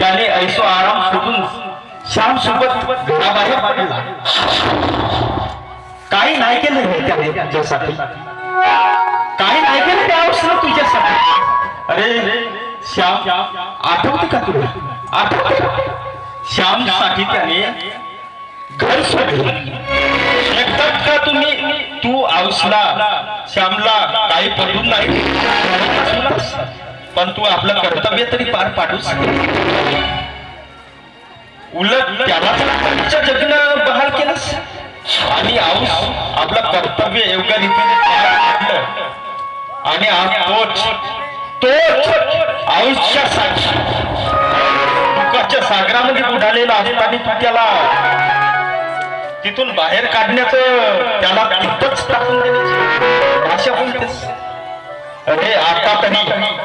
त्याने ऐसो आराम सोडून श्याम सोबत घराबाहेर पडला. काही नाही केलं हे त्याने तुझ्यासाठी. काही नाही केलं त्या औषध तुझ्यासाठी. अरे श्याम आठवते का तुला? आठवते. श्यामसाठी त्याने घर सोडलं. एकटाच का तुम्ही तू औसला श्यामला काही पडून नाही? पण तू आपलं कर्तव्य तरी पार पाडूस. उलट त्याला त्यांच्या जगणं बहाल केलंस? आणि आऊस आपलं कर्तव्य एवढ्या रीतीने आणि तोच तोच आऊसच्या साक्षी दुःखाच्या सागरामध्ये बुडालेला असताना तू त्याला तिथून बाहेर काढण्याचं त्याला तिथंच टाकून देण्याची भाषा बोलतेस. अरे आता तरी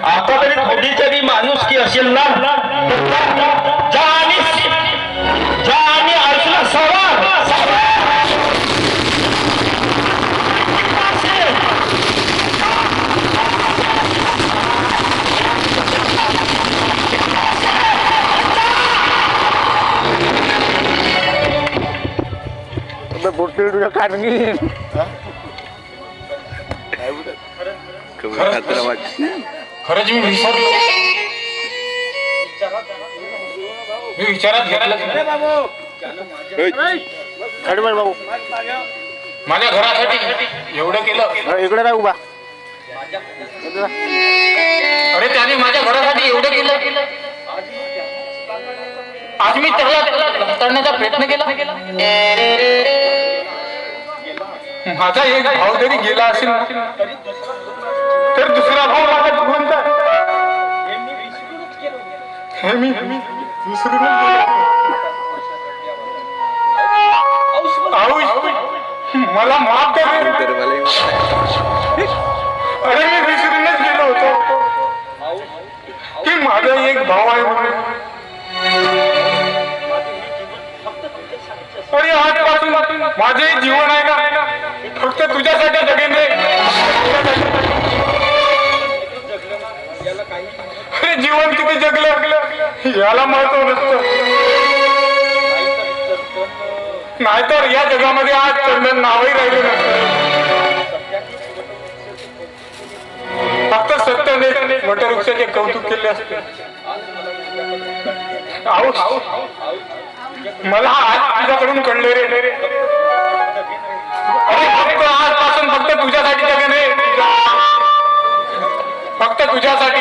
आता तरी थोडी जरी माणूस की असेल ना. जा आणि आयुष्याला सवार खरंच मी विसरलो. मी विचारात घेतलं बाबू. माझ्या घरासाठी एवढं केलं. इकडे राहू बा अरे त्याने माझ्या घरासाठी एवढं केलं. आज मी त्याला करण्याचा प्रयत्न केला. माझा एक भाऊ जरी गेला असेल हे मी विसरूनच गेलो. मला माफ कर. अरे मी विसरूनच गेलो होतो. की माझा एक भाऊ आहे म्हणून. अरे आजपासून माझे जीवन आहे ना? फक्त तुझ्यासाठी जगेन रे. अरे जीवन किती जगलं? याला महत्त्व नसतं. नाहीतर या जगामध्ये आज चंदन नावही राहिले नसत. फक्त सत्याने वटवृक्षाचे कौतुक केले असते. मला आज तुझ्याकडून कळले रे. अरे फक्त आजपासून फक्त तुझ्यासाठी जगन फक्त तुझ्यासाठी